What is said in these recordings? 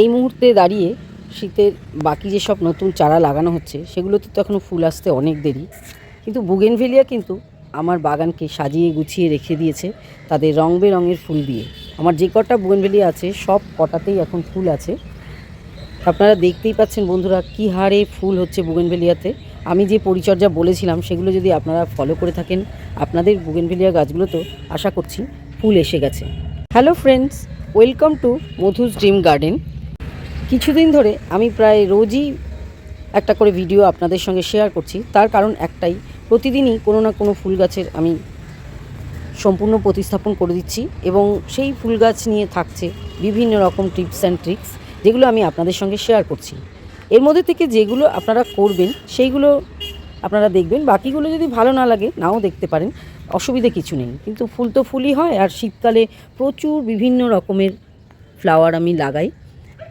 এই মুহূর্তে দাঁড়িয়ে শীতের বাকি যেসব নতুন চারা লাগানো হচ্ছে, সেগুলোতে তো এখনও ফুল আসতে অনেক দেরি। কিন্তু বুগেনভেলিয়া কিন্তু আমার বাগানকে সাজিয়ে গুছিয়ে রেখে দিয়েছে তাদের রং বেরঙের ফুল দিয়ে। আমার যে কটা বুগেনভেলিয়া আছে, সব কটাতেই এখন ফুল আছে। আপনারা দেখতেই পাচ্ছেন বন্ধুরা, কী হারে ফুল হচ্ছে বুগেনভেলিয়াতে। আমি যে পরিচর্যা বলেছিলাম, সেগুলো যদি আপনারা ফলো করে থাকেন, আপনাদের বুগেনভেলিয়া গাছগুলোতেও আশা করছি ফুল এসে গেছে। Hello friends welcome to Madhu's dream garden কিছুদিন ধরে আমি প্রায় রোজই একটা করে ভিডিও আপনাদের সঙ্গে শেয়ার করছি। তার কারণ একটাই, প্রতিদিনই কোনো না কোনো ফুল গাছের আমি সম্পূর্ণ প্রতিস্থাপন করে দিচ্ছি এবং সেই ফুল গাছ নিয়ে থাকছে বিভিন্ন রকম টিপস অ্যান্ড ট্রিক্স যেগুলো আমি আপনাদের সঙ্গে শেয়ার করছি। এর মধ্যে থেকে যেগুলো আপনারা করবেন, সেইগুলো আপনারা দেখবেন। বাকিগুলো যদি ভালো না লাগে, নাও দেখতে পারেন। অসুবিধে কিছু নেই। কিন্তু ফুল তো ফুলই হয়, আর শীতকালে প্রচুর বিভিন্ন রকমের ফ্লাওয়ার আমি লাগাই।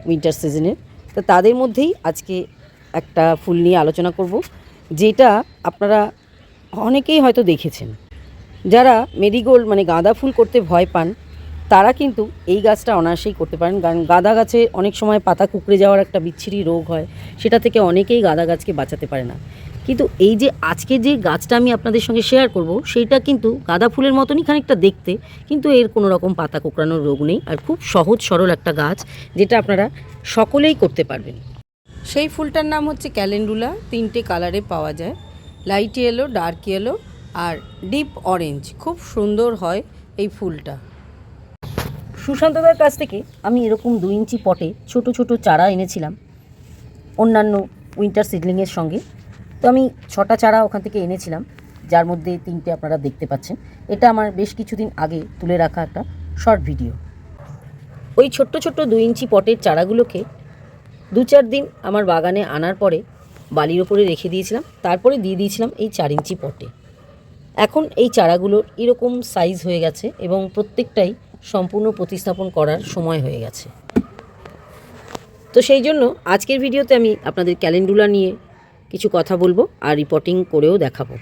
উইন্টার সিজনের তো তাদের মধ্যেই আজকে একটা ফুল নিয়ে আলোচনা করব, যেটা আপনারা অনেকেই হয়তো দেখেছেন। যারা মেরিগোল্ড মানে গাঁদা ফুল করতে ভয় পান, তারা কিন্তু এই গাছটা অনায়াসেই করতে পারেন। কারণ গাঁদা গাছে অনেক সময় পাতা কুকড়ে যাওয়ার একটা বিচ্ছিরি রোগ হয়, সেটা থেকে অনেকেই গাঁদা গাছকে বাঁচাতে পারে না। কিন্তু এই যে আজকে যে গাছটা আমি আপনাদের সঙ্গে শেয়ার করব সেইটা কিন্তু গাঁদা ফুলের মতনই খানিকটা দেখতে কিন্তু এর কোনো রকম পাতা কুকড়ানোর রোগ নেই আর খুব সহজ সরল একটা গাছ যেটা আপনারা সকলেই করতে পারবেন। সেই ফুলটার নাম হচ্ছে ক্যালেন্ডুলা তিনটে কালারে পাওয়া যায়। লাইট ইয়েলো ডার্ক ইয়েলো আর ডিপ অরেঞ্জ খুব সুন্দর হয় এই ফুলটা। সুশান্তদার কাছ থেকে আমি এরকম দু ইঞ্চি পটে ছোট ছোট চারা এনেছিলাম অন্যান্য উইন্টার সিডলিংয়ের সঙ্গে। তো আমি ছটা চারা ওখান থেকে এনেছিলাম, যার মধ্যে তিনটে আপনারা দেখতে পাচ্ছেন। এটা আমার বেশ কিছুদিন আগে তুলে রাখা একটা শর্ট ভিডিও। ওই ছোট্ট ছোট্ট দু ইঞ্চি পটের চারাগুলোকে দু চার দিন আমার বাগানে আনার পরে বালির ওপরে রেখে দিয়েছিলাম, তারপরে দিয়ে দিয়েছিলাম এই চার ইঞ্চি পটে। এখন এই চারাগুলোর এরকম সাইজ হয়ে গেছে এবং প্রত্যেকটাই সম্পূর্ণ প্রতিস্থাপন করার সময় হয়ে গেছে। তো সেই জন্য আজকের ভিডিওতে আমি আপনাদের ক্যালেন্ডুলা নিয়ে কিছু কথা বলব আর রিপোর্টিং করেও দেখাবো।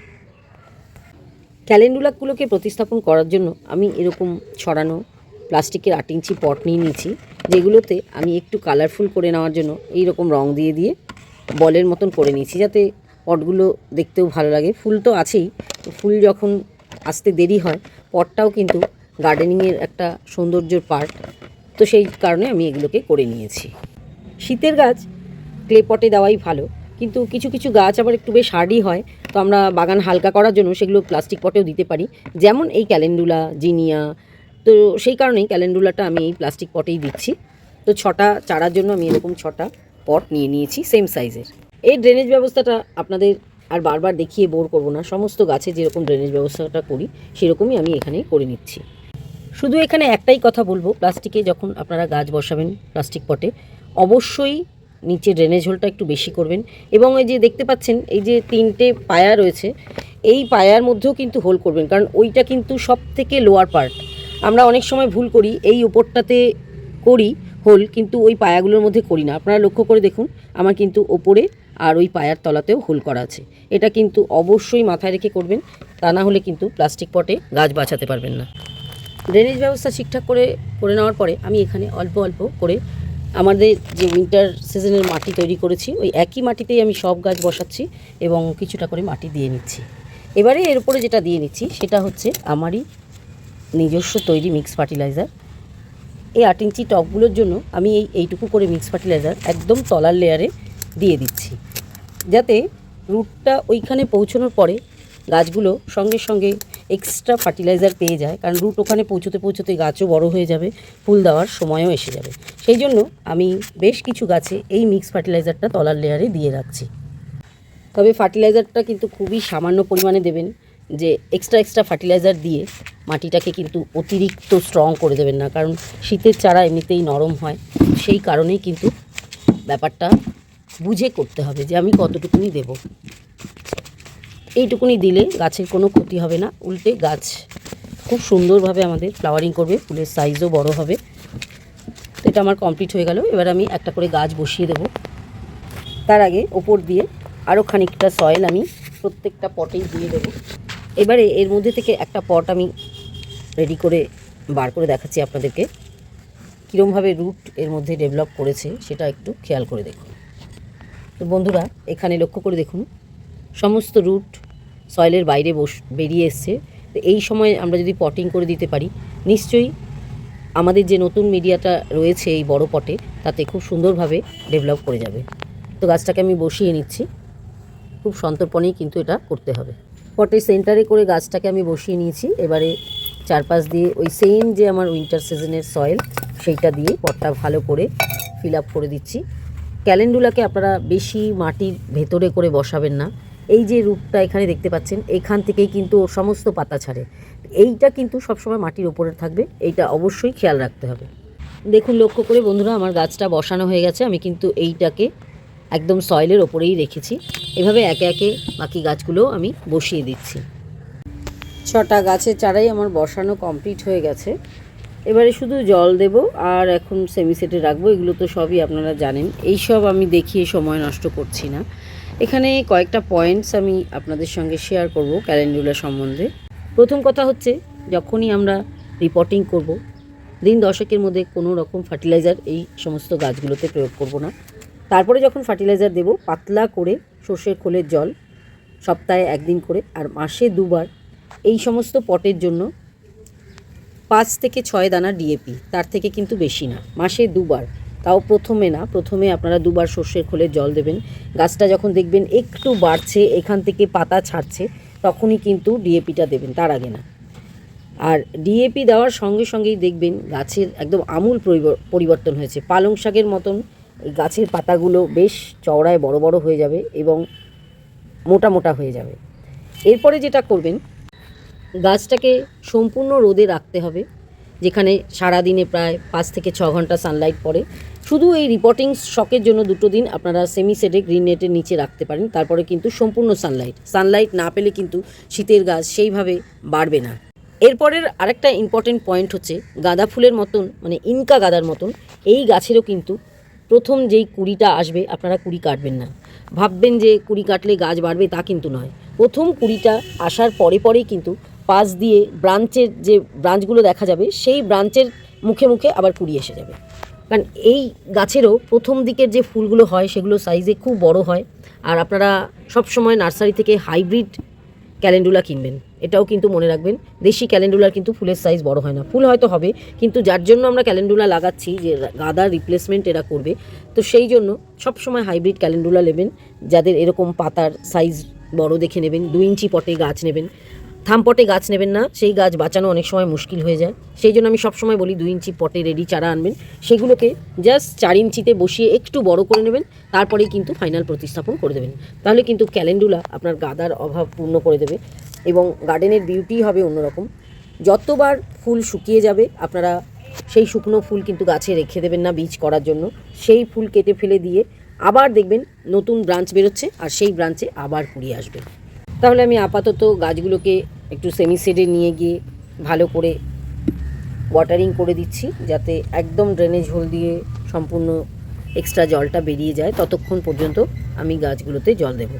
ক্যালেন্ডুলাগুলোকে প্রতিস্থাপন করার জন্য আমি এরকম ছড়ানো প্লাস্টিকের আট ইঞ্চি পট নিয়ে নিয়েছি, যেগুলোতে আমি একটু কালারফুল করে নেওয়ার জন্য এই রকম রং দিয়ে দিয়ে বলের মতন করে নিয়েছি, যাতে পটগুলো দেখতেও ভালো লাগে। ফুল তো আছেই ফুল যখন আসতে দেরি হয়, পটটাও কিন্তু গার্ডেনিংয়ের একটা সৌন্দর্যর পার্ট তো সেই কারণে আমি এগুলোকে করে নিয়েছি। শীতের গাছ ক্লে পটে দেওয়াই ভালো কিন্তু কিছু কিছু গাছ আবার একটু বেশ হার্ডই হয়, তো আমরা বাগান হালকা করার জন্য সেগুলো প্লাস্টিক পটেও দিতে পারি। যেমন এই ক্যালেন্ডুলা, জিনিয়া, তো সেই কারণেই ক্যালেন্ডুলাটা আমি এই প্লাস্টিক পটেই দিচ্ছি। তো ছটা চারার জন্য আমি এরকম ছটা পট নিয়ে নিয়েছি সেম সাইজের এই ড্রেনেজ ব্যবস্থাটা আপনাদের আর বারবার দেখিয়ে বোর করব না, সমস্ত গাছে যেরকম ড্রেনেজ ব্যবস্থাটা করি, সেরকমই আমি এখানে করে নিচ্ছি। শুধু এখানে একটাই কথা বলব, প্লাস্টিকে যখন আপনারা গাছ বসাবেন প্লাস্টিক পটে, অবশ্যই নিচে ড্রেনেজ হোলটা একটু বেশি করবেন। এবং এই যে দেখতে পাচ্ছেন, এই যে তিনটে পায়া রয়েছে, এই পায়ার মধ্যেও কিন্তু হোল করবেন, কারণ ওইটা কিন্তু সব থেকে লোয়ার পার্ট আমরা অনেক সময় ভুল করি, এই ওপরটাতে করি হোল কিন্তু ওই পায়াগুলোর মধ্যে করি না। আপনারা লক্ষ্য করে দেখুন, আমার কিন্তু ওপরে আর ওই পায়ার তলাতেও হোল করা আছে। এটা কিন্তু অবশ্যই মাথায় রেখে করবেন, তা না হলে কিন্তু প্লাস্টিক পটে গাছ বাঁচাতে পারবেন না। ড্রেনেজ ব্যবস্থা ঠিকঠাক করে করে নেওয়ার পরে আমি এখানে অল্প অল্প করে আমাদের যে উইন্টার সিজনের মাটি তৈরি করেছি, ওই একই মাটিতেই আমি সব গাছ বসাচ্ছি এবং কিছুটা করে মাটি দিয়ে নিচ্ছি। এবারে এর উপরে যেটা দিয়ে নিচ্ছি, সেটা হচ্ছে আমারই নিজস্ব তৈরি মিক্স ফার্টিলাইজার এই আট ইঞ্চি টবগুলোর জন্য আমি এই এইটুকু করে মিক্স ফার্টিলাইজার একদম তলার লেয়ারে দিয়ে দিচ্ছি। যাতে রুটটা ওইখানে পৌঁছানোর পরে গাছগুলো সঙ্গে সঙ্গে এক্সট্রা ফার্টিলাইজার পেয়ে যায়, কারণ রুট ওখানে পৌঁছতে পৌঁছতে গাছও বড় হয়ে যাবে, ফুল দেওয়ার সময়ও এসে যাবে। সেই জন্য আমি বেশ কিছু গাছে এই মিক্স ফার্টিলাইজারটা তলার লেয়ারে দিয়ে রাখছি। তবে ফার্টিলাইজারটা কিন্তু খুবই সামান্য পরিমাণে দেবেন, যে এক্সট্রা এক্সট্রা ফার্টিলাইজার দিয়ে মাটিটাকে কিন্তু অতিরিক্ত স্ট্রং করে দেবেন না, কারণ শীতের চারা এমনিতেই নরম হয়, সেই কারণেই কিন্তু ব্যাপারটা বুঝে করতে হবে যে আমি কতটুকুনি দেব। এইটুকুনি দিলে গাছের কোনো ক্ষতি হবে না। উল্টে গাছ খুব সুন্দরভাবে আমাদের ফ্লাওয়ারিং করবে, ফুলের সাইজও বড় হবে। তো এটা আমার কমপ্লিট হয়ে গেল। এবার আমি একটা করে গাছ বসিয়ে দেব। তার আগে ওপর দিয়ে আরও খানিকটা সয়েল আমি প্রত্যেকটা পটেই দিয়ে দেবো। এবারে এর মধ্যে থেকে একটা পট আমি রেডি করে বার করে দেখাচ্ছি আপনাদেরকে। কীরমভাবে রুট এর মধ্যে ডেভেলপ করেছে সেটা একটু খেয়াল করে দেখুন। তো বন্ধুরা, এখানে লক্ষ্য করে দেখুন, সমস্ত রুট সয়েলের বাইরে বস, বেরিয়ে এসছে। তো এই সময় আমরা যদি পটিং করে দিতে পারি, নিশ্চয়ই আমাদের যে নতুন মিডিয়াটা রয়েছে এই বড় পটে, তাতে খুব সুন্দরভাবে ডেভেলপ করে যাবে। তো গাছটাকে আমি বসিয়ে নিচ্ছি। খুব সন্তর্পণেই কিন্তু এটা করতে হবে। পটের সেন্টারে করে গাছটাকে আমি বসিয়ে নিয়েছি। এবারে চারপাশ দিয়ে ওই সেম যে আমার উইন্টার সিজনের সয়েল সেইটা দিয়ে পটটা ভালো করে ফিল আপ করে দিচ্ছি। ক্যালেন্ডুলাকে আপনারা বেশি মাটির ভেতরে করে বসাবেন না। এই যে রূপটা এখানে দেখতে পাচ্ছেন, এখান থেকেই কিন্তু ওর সমস্ত পাতা ছাড়ে। এইটা কিন্তু সবসময় মাটির ওপরে থাকবে, এইটা অবশ্যই খেয়াল রাখতে হবে। দেখুন, লক্ষ্য করে বন্ধুরা, আমার গাছটা বসানো হয়ে গেছে, আমি কিন্তু এইটাকে একদম সয়েলের ওপরেই রেখেছি। এভাবে একে একে বাকি গাছগুলো আমি বসিয়ে দিচ্ছি। ছটা গাছের চারাই আমার বসানো কমপ্লিট হয়ে গেছে। এবারে শুধু জল দেব, আর এখন সেমি সেটে রাখব, এগুলো তো সবই আপনারা জানেন। এই সব আমি দেখিয়ে সময় নষ্ট করছি না। এখানে কয়েকটা পয়েন্টস আমি আপনাদের সঙ্গে শেয়ার করব ক্যালেন্ডুলা সম্বন্ধে। প্রথম কথা হচ্ছে, যখনই আমরা রিপোর্টিং করব, দিন দশকের মধ্যে কোনো রকম ফার্টিলাইজার এই সমস্ত গাছগুলোতে প্রয়োগ করব না। তারপরে যখন ফার্টিলাইজার দেব, পাতলা করে সর্ষের খোলের জল সপ্তাহে একদিন করে আর মাসে দুবার এই সমস্ত পটের জন্য পাঁচ থেকে ছয় দানা ডিএপি তার থেকে কিন্তু বেশি না, মাসে দুবার। তাও প্রথমে না, প্রথমে আপনারা দুবার সর্ষের খোলে জল দেবেন। গাছটা যখন দেখবেন একটু বাড়ছে, এখান থেকে পাতা ছাড়ছে, তখনই কিন্তু ডিএপিটা দেবেন, তার আগে না। আর ডিএপি দেওয়ার সঙ্গে সঙ্গেই দেখবেন গাছের একদম আমূল পরিব- পরিবর্তন হয়েছে। পালং শাকের মতন গাছের পাতাগুলো বেশ চওড়ায় বড় বড় হয়ে যাবে এবং মোটা মোটা হয়ে যাবে। এরপরে যেটা করবেন, গাছটাকে সম্পূর্ণ রোদে রাখতে হবে, যেখানে সারাদিনে প্রায় পাঁচ থেকে ছ ঘণ্টা সানলাইট পড়ে। শুধু এই রিপোর্টিং শখের জন্য দুটো দিন আপনারা সেমি সেটে গ্রিন নেটের নিচে রাখতে পারেন, তারপরে কিন্তু সম্পূর্ণ সানলাইট সানলাইট না পেলে কিন্তু শীতের গাছ সেইভাবে বাড়বে না। এরপরের আরেকটা ইম্পর্টেন্ট পয়েন্ট হচ্ছে গাঁদা ফুলের মতন মানে ইনকা গাঁদার মতন, এই গাছেরও কিন্তু প্রথম যেই কুড়িটা আসবে, আপনারা কুড়ি কাটবেন না। ভাববেন যে কুড়ি কাটলে গাছ বাড়বে তা কিন্তু নয়। প্রথম কুড়িটা আসার পরে পরেই কিন্তু পাশ দিয়ে ব্রাঞ্চের যে ব্রাঞ্চগুলো দেখা যাবে, সেই ব্রাঞ্চের মুখে মুখে আবার কুড়ি এসে যাবে। কারণ এই গাছেরও প্রথম দিকের যে ফুলগুলো হয়, সেগুলো সাইজে খুব বড় হয়। আর আপনারা সব সময় নার্সারি থেকে হাইব্রিড ক্যালেন্ডুলা কিনবেন। এটাও কিন্তু মনে রাখবেন, দেশি ক্যালেন্ডুলার কিন্তু ফুলের সাইজ বড় হয় না। ফুল হয়তো হবে, কিন্তু যার জন্য আমরা ক্যালেন্ডুলা লাগাচ্ছি যে গাদা রিপ্লেসমেন্ট এরা করবে, তো সেই জন্য সব সময় হাইব্রিড ক্যালেন্ডুলা নেবেন। যাদের এরকম পাতার সাইজ বড় দেখে নেবেন দু ইঞ্চি পটে গাছ নেবেন। থামপটে গাছ নেবেন না, সেই গাছ বাঁচানো অনেক সময় মুশকিল হয়ে যায়। সেই জন্য আমি সবসময় বলি দুই ইঞ্চি পটে রেডি চারা আনবেন। সেগুলোকে জাস্ট চার ইঞ্চিতে বসিয়ে একটু বড় করে নেবেন, তারপরেই কিন্তু ফাইনাল প্রতিস্থাপন করে দেবেন। তাহলে কিন্তু ক্যালেন্ডুলা আপনার গাদার অভাব পূর্ণ করে দেবে এবং গার্ডেনের বিউটি হবে অন্যরকম। যতবার ফুল শুকিয়ে যাবে, আপনারা সেই শুকনো ফুল কিন্তু গাছে রেখে দেবেন না বীজ করার জন্য। সেই ফুল কেটে ফেলে দিয়ে আবার দেখবেন নতুন ব্রাঞ্চ বেরোচ্ছে আর সেই ব্রাঞ্চে আবার কুড়িয়ে আসবে। তাহলে আমি আপাতত গাছগুলোকে একটু সেমি শেডে নিয়ে গিয়ে ভালো করে ওয়াটারিং করে দিচ্ছি, যাতে একদম ড্রেনেজ হোল দিয়ে সম্পূর্ণ এক্সট্রা জলটা বেরিয়ে যায়। ততক্ষণ পর্যন্ত আমি গাছগুলোতে জল দেব।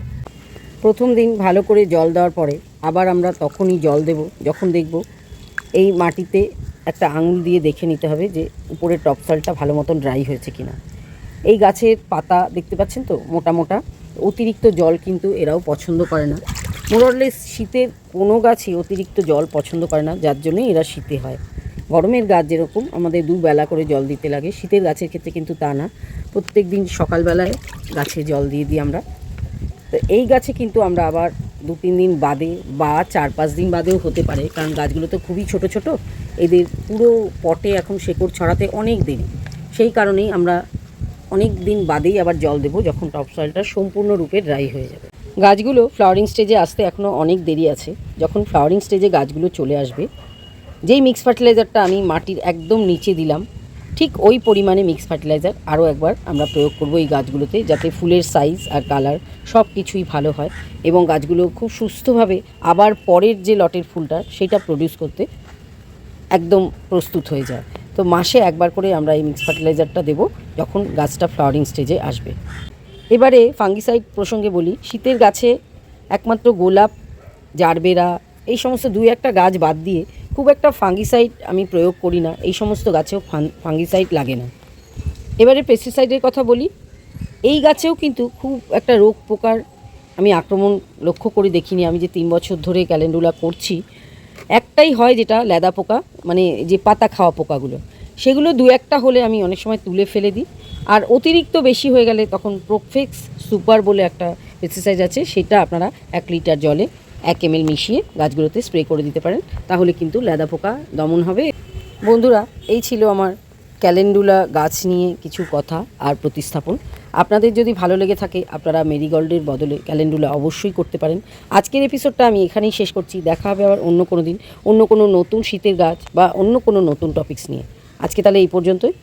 প্রথম দিন ভালো করে জল দেওয়ার পরে আবার আমরা তখনই জল দেব, যখন দেখব এই মাটিতে একটা আঙুল দিয়ে দেখে নিতে হবে যে উপরের টপসলটা ভালো মতন ড্রাই হয়েছে কিনা। এই গাছের পাতা দেখতে পাচ্ছেন তো, মোটা মোটা। অতিরিক্ত জল কিন্তু এরাও পছন্দ করে না। মোরলেস শীতের কোনো গাছই অতিরিক্ত জল পছন্দ করে না, যার জন্য এরা শীতে হয়। গরমের গাছ যেরকম, আমাদের দুবেলা করে জল দিতে লাগে। শীতের গাছের ক্ষেত্রে কিন্তু তা না। প্রত্যেক দিন সকালবেলায় গাছে জল দিয়ে দিই আমরা। তো এই গাছে কিন্তু আমরা আবার দু, তিন দিন বাদে বা চার, পাঁচ দিন বাদেও হতে পারে, কারণ গাছগুলো তো খুবই ছোট ছোট। এদের পুরো পটে এখন শেকড় ছড়াতে অনেক দেরি। সেই কারণেই আমরা অনেক দিন বাদেই আবার জল দেবো, যখন টপ সয়েলটা সম্পূর্ণরূপে ড্রাই হয়ে যাবে। গাছগুলো ফ্লাওয়ারিং স্টেজে আসতে এখনও অনেক দেরি আছে। যখন ফ্লাওয়ারিং স্টেজে গাছগুলো চলে আসবে, যেই মিক্স ফার্টিলাইজারটা আমি মাটির একদম নিচে দিলাম, ঠিক ওই পরিমাণে মিক্স ফার্টিলাইজার আরও একবার আমরা প্রয়োগ করব এই গাছগুলোতে যাতে ফুলের সাইজ আর কালার সব কিছুই ভালো হয় এবং গাছগুলো খুব সুস্থভাবে আবার পরের যে লটের ফুলটা সেটা প্রডিউস করতে একদম প্রস্তুত হয়ে যায়। তো মাসে একবার করে আমরা এই মিক্স ফার্টিলাইজারটা দেবো যখন গাছটা ফ্লাওয়ারিং স্টেজে আসবে। এবারে ফাঙ্গিসাইড প্রসঙ্গে বলি, শীতের গাছে একমাত্র গোলাপ, জারবেরা, এই সমস্ত দুই একটা গাছ বাদ দিয়ে খুব একটা ফাঙ্গিসাইড আমি প্রয়োগ করি না, এই সমস্ত গাছেও ফাঙ্গিসাইড লাগে না। এবারে পেস্টিসাইডের কথা বলি, এই গাছেও কিন্তু খুব একটা রোগ পোকার আমি আক্রমণ লক্ষ্য করে দেখিনি, আমি যে তিন বছর ধরে ক্যালেন্ডুলা করছি, একটাই হয় যেটা লেদা পোকা মানে যে পাতা খাওয়া পোকাগুলো, সেগুলো দু একটা হলে আমি অনেক সময় তুলে ফেলে দিই। আর অতিরিক্ত বেশি হয়ে গেলে তখন প্রোফেক্স সুপার বলে একটা পেস্টিসাইড আছে, সেটা আপনারা এক লিটার জলে এক এম মিশিয়ে গাছগুলোতে স্প্রে করে দিতে পারেন, তাহলে কিন্তু লেদা পোকা দমন হবে। বন্ধুরা, এই ছিল আমার ক্যালেন্ডুলা গাছ নিয়ে কিছু কথা আর প্রতিস্থাপন। আপনাদের যদি ভালো লেগে থাকে, আপনারা মেরিগোল্ডের বদলে ক্যালেন্ডুলা অবশ্যই করতে পারেন। আজকের এপিসোডটা আমি এখানেই শেষ করছি, দেখা হবে আবার অন্য কোনো দিন, অন্য কোনো নতুন শীতের গাছ বা অন্য কোনো নতুন টপিকস নিয়ে। আজকে তাহলে এই পর্যন্তই।